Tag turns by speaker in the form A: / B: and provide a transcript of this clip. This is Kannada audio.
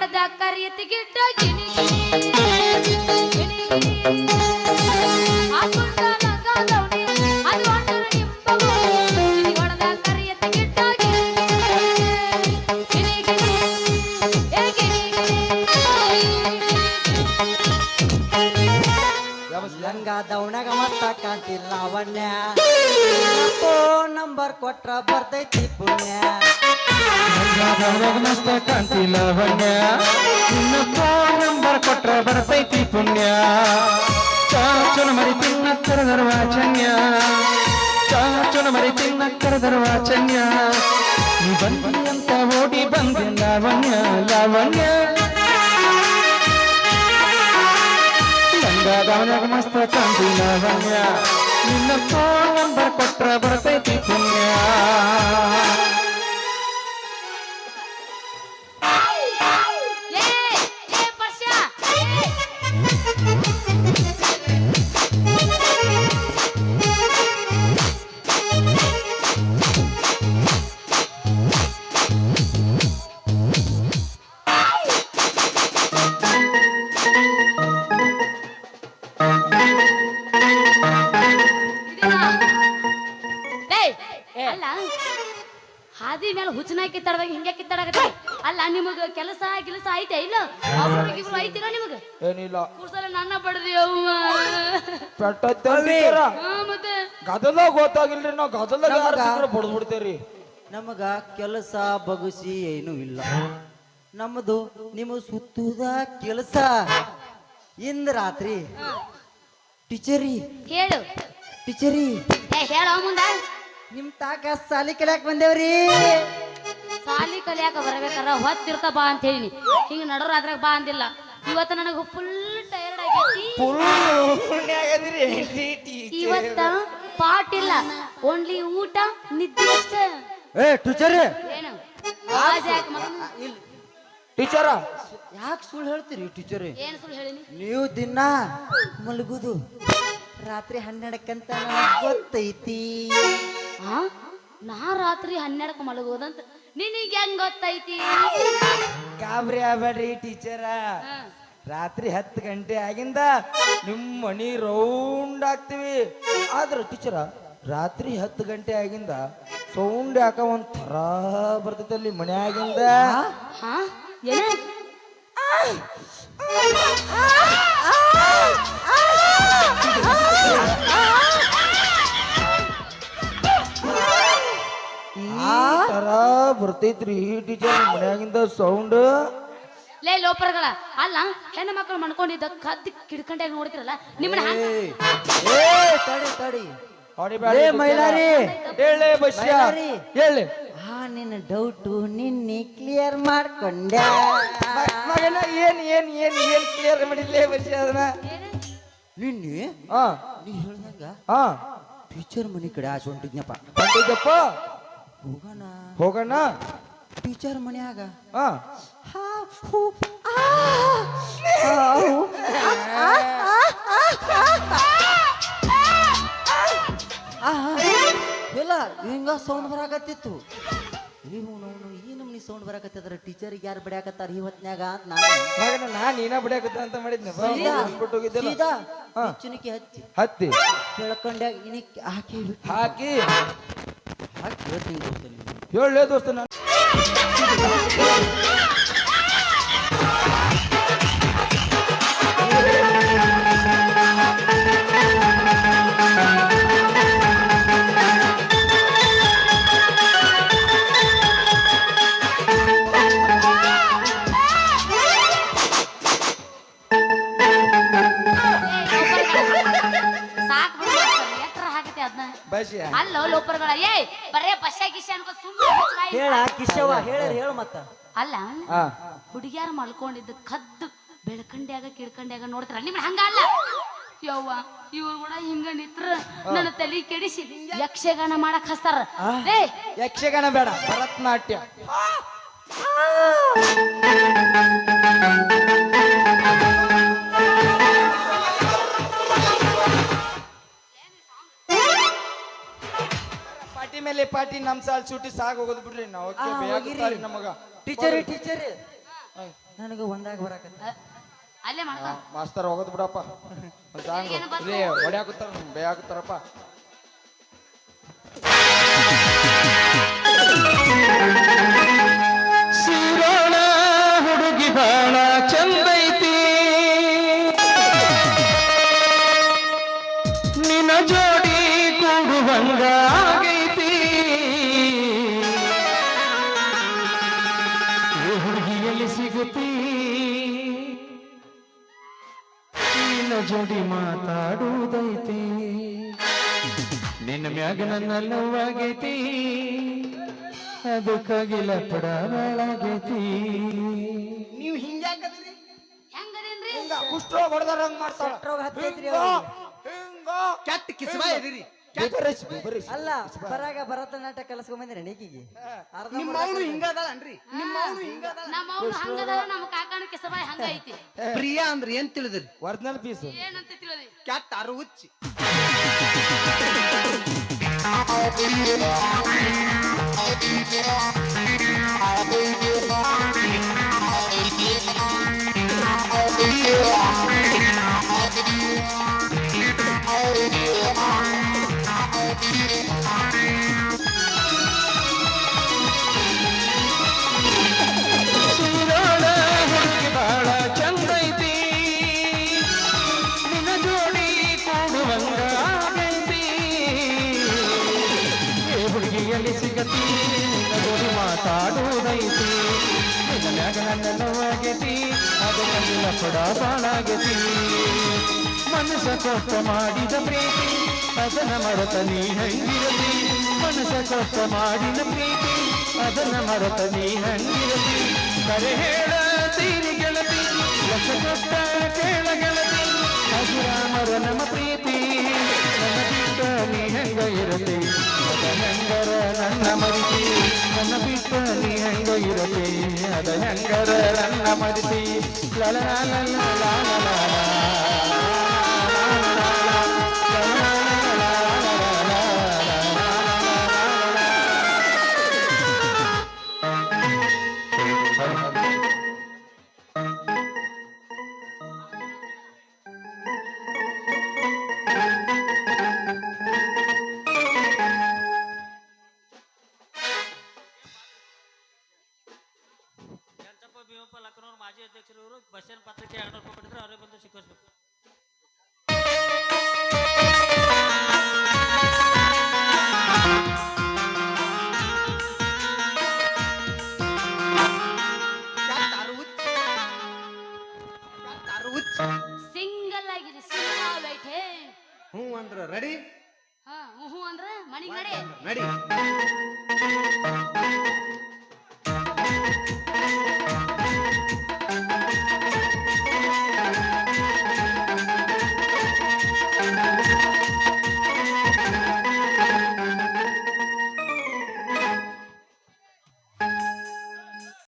A: ಹೊಡೆದ ಕರಿಯತಿಗಿಟ್ಟ ಗಿಣಿ ಗಿಣಿ ಗಿಣಿ ಹಾಕೊಂಡ ಲಂಗದವನಿ, ಅದು ಅಣ್ಣನ ಇಂಪವು. ಗಿಣಿ ಹೊಡೆದ ಕರಿಯತಿಗಿಟ್ಟ ಗಿಣಿ ಗಿಣಿ ಗಿಣಿ ಏ ಗಿಣಿ
B: ಲಂಗ ದೌಣಗ ಮಸ್ತ ಕಾಂತಿ ಲಾವಣ್ಯ ಫೋನ್ ನಂಬರ್ ಕೊಟ್ರ ಬರ್ತೈತಿ ಪುಣ್ಯ
C: ಮಸ್ತ ಕಾಂತಿ ಲಾವಣ್ಯ ನಿನ್ನ ಫೋನ್ ನಂಬರ್ ಕೊಟ್ರ ಬರ್ತೈತಿ ಪುಣ್ಯ. ಚಾಚುನ ಮರಿ ತಿನ್ನ ಕರೆದರ ವಾಚನ್ಯ ಚಾಚುನ ಮರಿ ತಿನ್ನ ಕರೆದರ ವಾಚನ್ಯ ನೀ ಬಂದಿ ಅಂತ ಓಡಿ ಬಂದೆ ಲಾವಣ್ಯ ಲಾವಣ್ಯ. ಗಂಗಾದವನಾಗ ಮಸ್ತ ಕಾಂತಿ ಲಾವಣ್ಯ ನಿನ್ನ ಫೋನ್ ನಂಬರ್ ಕೊಟ್ರ ಬರ್ತೈತಿ ಪುಣ್ಯ.
A: ಹಾದಿ ಮೇಲೆ ಹುಚ್ಚನ ಕಿತ್ತಾಡ್ದಾಗ ಹಿಂಗೆ ಕಿತ್ತಾಡಕತ್ತಿ. ಅಲ್ಲ ನಿಮಗ ಕೆಲಸ ಕೆಲಸ ಐತೆ ಇಲ್ಲ? ಐತಿರೋ ಇಬ್ರು ಐತಿಲ್ಲ ನಿಮಗ?
D: ಏನಿಲ್ಲ.
A: ಕೂಸಲ ನನ್ನ ಬಡದಿ ಅವ್ವ.
D: ಪೆಟ್ಟ
A: ಹಾ, ಮತ್ತೆ?
D: ಗದಲಾಗ ಗೊತ್ತಾಗಿಲ್ರಿ ನಾವು ಗದಲ ಯಾರು
B: ನಮಗ-
D: ಸಿಕ್ಕರೆ ಬಡ್ದು ಬಿಡ್ತೇವ್ರಿ
B: ನಮಗ ಕೆಲಸ ಬಗುಸಿ ಏನೂ ಇಲ್ಲ. ನಮ್ಮದು ನಿಮ್ಮ ಸುತ್ತುದ ಕೆಲಸ. ಇಂದ ರಾತ್ರಿ ಟೀಚರಿ.
A: ಹೇಳು.
B: ಟೀಚರಿ.
A: ಏ ಹೇಳೋ ಮುಂದ.
B: ನಿಮ್ ತಾಕ ಸಾಲಿ ಕಲಿಯಾಕ ಬಂದೇವ್ರಿ?
A: ಸಾಲಿ ಕಲಿಯಾಕ ಬರ್ಬೇಕಾರ ಹೊತ್ತಿರ್ತ ಬಾ ಅಂತ ಹೇಳಿ ಹಿಂಗ ನಡೋರ ಅದ್ರಾಗ ಬಾ ಅಂದಿಲ್ಲ. ಇವತ್ತ ನನಗ ಫುಲ್ ಟೈರ್ಡ್ ಆಗೈತಿ. ಇವತ್ತ ಪಾಟ್ ಇಲ್ಲ. ಓನ್ಲಿ ಊಟ ನಿದ್ದೆ ಅಷ್ಟೇ.
B: ಏ ಟೀಚರ್.
A: ಏನು? ಆವಾಜ್ ಯಾಕೆ ಮಗನ?
D: ಟೀಚರ?
B: ಯಾಕೆ ಸುಳ್ಳು ಹೇಳ್ತೀರಿ ಟೀಚರ್?
A: ಏನು ಸುಳ್ಳು ಹೇಳಿನಿ?
B: ನೀವು ದಿನ ಮಲಗುದು. ರಾತ್ರಿ ಹನ್ನೆರಡಕ್ಕಂತ ನನಗ್ ಗೊತ್ತೈತಿ.
A: ಹಾ ನಾ ರಾತ್ರಿ ಹನ್ನೆರಡಕ್ಕೆ ಮಲಗೋದಂತ. ನಿನಗೆ ಹೆಂಗ್ ಗೊತ್ತೈತಿ?
D: ಗಾಬರಿ ಆಗ್ಬೇಡ್ರಿ ಟೀಚರ. ರಾತ್ರಿ ಹತ್ತು ಗಂಟೆ ಆಗಿಂದ ನಿಮ್ಮ ಮನಿ ರೌಂಡ್ ಆಗ್ತೀವಿ. ಆದ್ರೆ ಟೀಚರ ರಾತ್ರಿ ಹತ್ತು ಗಂಟೆ ಆಗಿಂದ ಸೌಂಡ್ ಯಾಕ ಒಂದ್ ಥರ ಬರ್ತೈತಲ್ಲಿ ಮನ್ಯಾಗಿಂದ.
A: ಹಾ? ಏನ?
D: ಬರ್ತೈತ್ರಿ ಟೀಚರ್ ಮನ್ಯಾಗಿಂದ ಸೌಂಡ್
A: ಲೇ ಲೋಪರ್ಗಳ ಅಲ್ಲ ಹೆಣ್ಣು ಮಕ್ಕಳು ಮಣ್ಕೊಂಡಿದ್ದ ಕದ್ದು ಕಿಡ್ಕಂಡ ನೋಡ್ತಿರಲ್ಲ ನಿಮ್ಮನ್ನ ಹಂಗ
B: ಏ ತಡಿ ತಡಿ. ಏ ಮೈಲಾರಿ.
D: ಹೇಳಿ ಬಸ್ಯ.
B: ಮೈಲಾರಿ.
D: ಹೇಳಿ.
B: ಆ ನಿನ್ನ ಡೌಟು ನಿನ್ನೆ ಕ್ಲಿಯರ್ ಮಾಡ್ಕೊಂಡೆ
D: ಮಗನ ಏನ್ ಏನ್ ಏನ್ ಏನ್ ಕ್ಲಿಯರ್ ಮಾಡಿದ್ಲೇ ಬಸ್ಯ ಅದನ್ನ?
B: ನಿನ್ನೆ
D: ಹಾ.
B: ನೀ ಹೇಳ್ದಂಗ
D: ಹಾ.
B: ಟೀಚರ್ ಮನೆ ಕಡೆ ಆಚೆ ಹೊಂಟಿದ್ನಪ್ಪ.
D: ಹೊಂಟಿದ್ದಪ್ಪ?
B: ಹೋಗೋಣ
D: ಹೋಗೋಣ.
B: ಟೀಚರ್ ಮನ್ಯಾಗ. ಇಲ್ಲ ಹಿಂಗ ಸೌಂಡ್ ಬರಾಕತ್ತಿತ್ತು. ಏನು ನೋಡು ಈ ನಮ್ನಿ ಸೌಂಡ್ ಬರಾಕತ್ತಿದ್ರ ಟೀಚರ್ಗೆ ಯಾರು ಬಡಿಯಾಕತ್ತಾರ ಈ ಹೊತ್ನ್ಯಾಗ ಅಂತ ನಾನು.
D: ನೀನ ಬಿಡಕತ್ತ ಅಂತ ಮಾಡಿದ್ನೆ?
B: ಸೀದಾ ಸೀದಾ ಹಚ್ಚಿ
D: ಹತ್ತಿ.
B: ಕೇಳ್ಕೊಂಡ್ಯಾಗ ಇನಿಕ್ ಹಾಕಿ
D: ಹಾಕಿ.
B: ಹಾಕಿ ಹೇಳ್ತೀನಿ.
D: ಹೇಳಲೇ ದೋಸ್ತ ನಾನು.
A: ಅಲ್ಲೋ ಲೋಪರ್ಗಳ ಏಯ್ ಬರೇ ಬಸ್ಸ ಗಿಸ್ಸ ಅನ್ಕೋ ಸುಮ್ಮನೆ
B: ಹೇಳ ಕಿಶವ ಹೇಳ ಹೇಳ ಮತ್ತ.
A: ಅಲ್ಲ
D: ಹಾ.
A: ಹುಡುಗಿಯಾರ ಮಲ್ಕೊಂಡಿದ್ದ ಕದ್ದು ಬೆಳ್ಕಂಡ್ಯಾಗ ಕಿಡ್ಕಂಡ್ಯಾಗ ನೋಡ್ತಾರ? ನಿಮ್ಗೆ ಹಂಗ ಅಲ್ಲ? ಯವ್ವ ಇವ್ರು ಕೂಡ ಹಿಂಗ ನಿತ್ರ ನನ್ನ ತಲೆ ಕೆಡಿಸಿ ಯಕ್ಷಗಾನ ಮಾಡಕ್ ಹಸ್ತಾರ. ಏ.
D: ಯಕ್ಷಗಾನ ಬೇಡ ಭರತನಾಟ್ಯ. ಪಾಟಿ ಪಾಟಿ ನಮ್ ಸಾಲ್ ಸೂಟಿ ಸಾಗ್ ಹೋಗೋದ್ ಬಿಡ್ರಿ ನಾವು.
B: ಆ, ಹೋಗಿರಿ.
D: ನಮಗ.
B: ಟೀಚರ್ ಟೀಚರ್ ನನಗೆ ಒಂದಾಗ ಬರಾಕತ್ತ.
A: ಅಲ್ಲೇ ಮಾಡ್ಕೊ.
D: ಮಾಸ್ತರ್ ಹೋಗೋದ್ ಬಿಡಪ್ಪ. ಒಂದ್ ಸಾಂಗ್
A: ಈಗೇನು ಬರ್ತಾವ?
D: ಇಲ್ಲಿ ಹೊಡ್ಯಾಕತ್ತಾರ ಬೇಯಾಕತ್ತಾರಪ್ಪ
C: ನಿನ್ನ ಜೋಡಿ ಮಾತಾಡುವುದೈತಿ. ನಿನ್ನ ಮ್ಯಾಗ ನನ್ನ ನೋವಾಗೈತಿ ಅದಕ್ಕಾಗಿ ಲಪಡ ಬಾಳಾಗೈತಿ
D: ನೀವು ಹಿಂಗ್ಯಾಕದಿರಿ ಕುಷ್ಠರೋಗ ಹೊಡೆದಾರ ಹಂಗ. ಮಾಡ್ತಾರ.
E: ಕೆಟ್ಟ ಕಿಸ್ಬ ಎದಿರಿ
D: ಬಿಬರಿಸಿ, ಬಿಬರಿಸಿ.
B: ಅಲ್ಲ ಬರಾಗ ಭರತನಾಟ್ಯ ಕಲಿಸ್ಕೊಂಡ್ ಬಂದಿರ ನೀಕಿಗೆ
E: ನಿಮ್ಮ ಅವನು ಹಿಂಗದಳನ್ರಿ. ನಿಮ್ಮ ಅವನು ಹಿಂಗದ
A: ನಮ್ಮ ಅವ್ನು ಹಂಗದಲ್ಲ ನಮ್ಮ ಕಾಕನ ಕೆಸಬಾಯಿ ಹಂಗ ಐತಿ
E: ಪ್ರಿಯಾ ಅಂದ್ರೆ ಏನ್ ತಿಳಿದ್ರಿ?
D: ಒರಿಜಿನಲ್ ಪೀಸ್
A: ಏನಂತ ತಿಳಿದಿ?
E: ಕೆಟ್ಟ ಅರುವುಚ್ಚಿ
C: ಸೀರೋಳ ಸಿಗತಿ ನಿನ್ನ ಮಾತಾಡುವುದೈತಿ. ನಿನ್ನ ಅದು ನನ್ನ ನೋವಾಗೈತಿ ಬಾಳಾಗತಿ ಲಪಡ ಬಾಳಾಗೈತಿ ಮನಸ್ಸ ಕೊಟ್ಟ ಮಾಡಿದ ಪ್ರೀತಿ, ಅದನ್ನ ಮರತ ನೀ ಹಂಗಿರತಿ ಮನಸ್ಸ ಕೊಟ್ಟ ಮಾಡಿದ ಪ್ರೀತಿ, ಅದನ್ನ ಮರತ ನೀ ಹಂಗಿರತಿ ಕರೆ ಹೇಳ ತೀರಿ ಗೆಳತಿ, ಲಕ್ಷ ಕೊಟ್ಟ ಕೇಳ ಗೆಳತಿ. ಅಜುರಾಮರ ನಮ್ಮ ಪ್ರೀತಿ, ನನ್ನ ಬಿಟ್ಟ ನೀ ಹೆಂಗ ಇರಲಿ? ಅದ ಮರಿತಿ ನನ್ನ ಬಿಟ್ಟ ನೀ ಹೆಂಗ ಇರತಿ ಅದ ಹೆಂಗರ ನನ್ನ ಮರಿತಿ ಲಲ ಲಲ ಲಲ ಲಲ
F: ಮಾಜಿ ಅಧ್ಯಕ್ಷರು ಬಸ್ಸಿನ ಪತ್ರಿಕೆ ಎರಡು ರೂಪಾಯಿ ಕೊಟ್ಟಿದ್ರೆ ಅವರೇ ಬಂದು ಸಿಕ್ಕಿಸ್ಬೇಕು